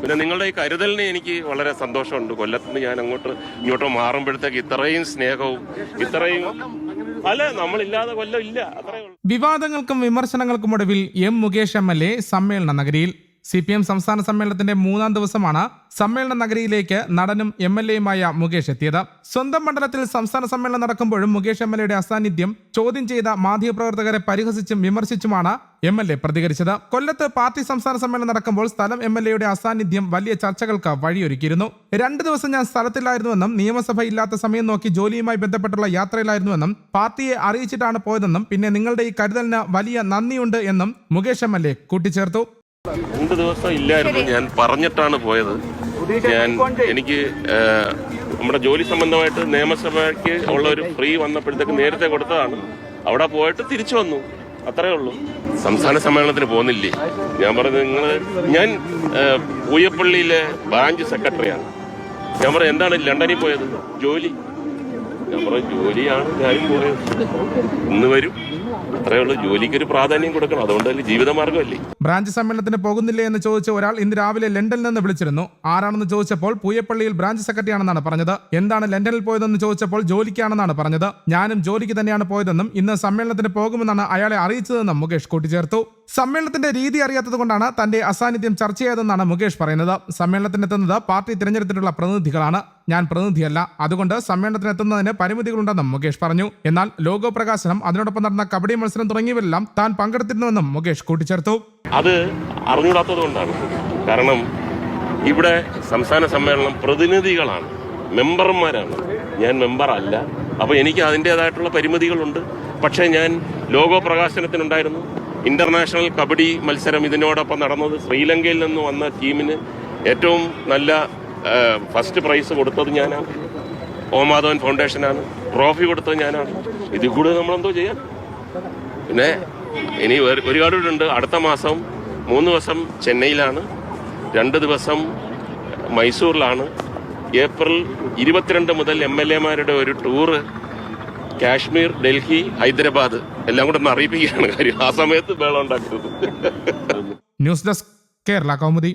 പിന്നെ നിങ്ങളുടെ ഈ കരുതലിന് എനിക്ക് വളരെ സന്തോഷമുണ്ട്. കൊല്ലത്തുനിന്ന് ഞാൻ അങ്ങോട്ട് ഇങ്ങോട്ട് മാറുമ്പോഴത്തേക്ക് ഇത്രയും സ്നേഹവും ഇത്രയും അല്ല നമ്മളില്ലാതെ കൊല്ലം ഇല്ല. വിവാദങ്ങൾക്കും വിമർശനങ്ങൾക്കും ഒടുവിൽ M Mukesh M L A സമ്മേളന നഗരിയിൽ സി പി എം സംസ്ഥാന സമ്മേളനത്തിന്റെ മൂന്നാം ദിവസമാണ് സമ്മേളന നഗരിയിലേക്ക് നടനും എം എൽ എയുമായ മുകേഷ് എത്തിയത്. സ്വന്തം മണ്ഡലത്തിൽ സംസ്ഥാന സമ്മേളനം നടക്കുമ്പോഴും മുകേഷ് എം എൽ എയുടെ അസാന്നിധ്യം ചോദ്യം ചെയ്ത മാധ്യമപ്രവർത്തകരെ പരിഹസിച്ചും വിമർശിച്ചുമാണ് എം എൽ എ പ്രതികരിച്ചത്. കൊല്ലത്ത് പാർട്ടി സംസ്ഥാന സമ്മേളനം നടക്കുമ്പോൾ സ്ഥലം എം എൽ എയുടെ അസാന്നിധ്യം വലിയ ചർച്ചകൾക്ക് വഴിയൊരുക്കിയിരുന്നു. രണ്ടു ദിവസം ഞാൻ സ്ഥലത്തില്ലായിരുന്നുവെന്നും നിയമസഭ ഇല്ലാത്ത സമയം നോക്കി ജോലിയുമായി ബന്ധപ്പെട്ടുള്ള യാത്രയിലായിരുന്നുവെന്നും പാർട്ടിയെ അറിയിച്ചിട്ടാണ് പോയതെന്നും പിന്നെ നിങ്ങളുടെ ഈ കരുതലിന് വലിയ നന്ദിയുണ്ട് എന്നും മുകേഷ് എം എൽ എ കൂട്ടിച്ചേർത്തു. രണ്ട് ദിവസം ഇല്ലായിരുന്നു. ഞാൻ പറഞ്ഞിട്ടാണ് പോയത്. ഞാൻ എനിക്ക് നമ്മുടെ ജോലി സംബന്ധമായിട്ട് നിയമസഭയ്ക്ക് ഉള്ള ഒരു ഫ്രീ വന്നപ്പോഴത്തേക്ക് നേരത്തെ കൊടുത്തതാണ്. അവിടെ പോയിട്ട് തിരിച്ചു വന്നു. അത്രേ ഉള്ളൂ. സംസ്ഥാന സമ്മേളനത്തിന് പോകുന്നില്ലേ? ഞാൻ പറഞ്ഞത് നിങ്ങൾ ഞാൻ പൂയപ്പള്ളിയിലെ ബ്രാഞ്ച് സെക്രട്ടറിയാണ്. ഞാൻ പറഞ്ഞു എന്താണ് ലണ്ടനിൽ പോയത്? ജോലി. ഞാൻ ജോലിയാണ് ഞാനും പോയത് ഇന്ന് വരും. അത്രേ ഉള്ളൂ ജോലിക്കൊരു പ്രാധാന്യം കൊടുക്കണം. അതുകൊണ്ടല്ലേ ജീവിതമാർഗമല്ലേ ബ്രാഞ്ച് സമ്മേളനത്തിന് പോകുന്നില്ലേ എന്ന് ചോദിച്ച ഒരാൾ ഇന്ന് രാവിലെ ലണ്ടനിൽ നിന്ന് വിളിച്ചിരുന്നു. ആരാണെന്ന് ചോദിച്ചപ്പോൾ പൂയപ്പള്ളിയിൽ ബ്രാഞ്ച് സെക്രട്ടറി ആണെന്നാണ് പറഞ്ഞത്. എന്താണ് ലണ്ടനിൽ പോയതെന്ന് ചോദിച്ചപ്പോൾ ജോലിക്കാണെന്നാണ് പറഞ്ഞത്. ഞാനും ജോലിക്ക് തന്നെയാണ് പോയതെന്നും ഇന്ന് സമ്മേളനത്തിന് പോകുമെന്നാണ് അയാളെ അറിയിച്ചതെന്നും മുകേഷ് കൂട്ടിച്ചേർത്തു. സമ്മേളനത്തിന്റെ രീതി അറിയാത്തത് കൊണ്ടാണ് തന്റെ അസാന്നിധ്യം ചർച്ച ചെയ്തതെന്നാണ് മുകേഷ് പറയുന്നത്. സമ്മേളനത്തിനെത്തുന്നത് പാർട്ടി തിരഞ്ഞെടുത്തിട്ടുള്ള പ്രതിനിധികളാണ്. ഞാൻ പ്രതിനിധിയല്ല. അതുകൊണ്ട് സമ്മേളനത്തിനെത്തുന്നതിന് പരിമിതികളുണ്ടെന്നും മുകേഷ് പറഞ്ഞു. എന്നാൽ ലോഗോ പ്രകാശനം അതിനോടൊപ്പം നടന്ന കബഡി മത്സരം തുടങ്ങിയവരെല്ലാം താൻ പങ്കെടുത്തിരുന്നുവെന്നും മുകേഷ് കൂട്ടിച്ചേർത്തു. അത് അറിഞ്ഞൂടാത്തതുകൊണ്ടാണ് കാരണം ഇവിടെ സംസ്ഥാന സമ്മേളനം പ്രതിനിധികളാണ്. മെമ്പർമാരാണ്. ഞാൻ മെമ്പർ അല്ല അപ്പോൾ എനിക്ക് അതിന്റെതായിട്ടുള്ള പരിമിതികളുണ്ട്. പക്ഷേ ഞാൻ ലോഗോ പ്രകാശനത്തിനുണ്ടായിരുന്നു. ഇന്റർനാഷണൽ കബഡി മത്സരം ഇതിനോടൊപ്പം നടന്നത്. ശ്രീലങ്കയിൽ നിന്ന് വന്ന ടീമിന് ഏറ്റവും നല്ല ഫസ്റ്റ് പ്രൈസ് കൊടുത്തത് ഞാനാണ്. ഓമാധവൻ ഫൗണ്ടേഷനാണ്. ട്രോഫി കൊടുത്തത് ഞാനാണ്. ഇതിൽ കൂടെ നമ്മളെന്തോ ചെയ്യാൻ? പിന്നെ ഇനി ഒരു- ഒരുപാട് ഉണ്ട് അടുത്ത മാസം മൂന്ന് ദിവസം ചെന്നൈയിലാണ്. രണ്ട് ദിവസം മൈസൂറിലാണ് ഏപ്രിൽ ഇരുപത്തിരണ്ട് മുതൽ എം എൽ എമാരുടെ ഒരു ടൂറ് കാശ്മീർ ഡൽഹി ഹൈദരാബാദ്. എല്ലാം കൂടെ അറിയിപ്പിക്കുകയാണ് കാര്യം. ആ സമയത്ത് വേളം ഉണ്ടാക്കരുത്. News desk Kerala Kaumudi.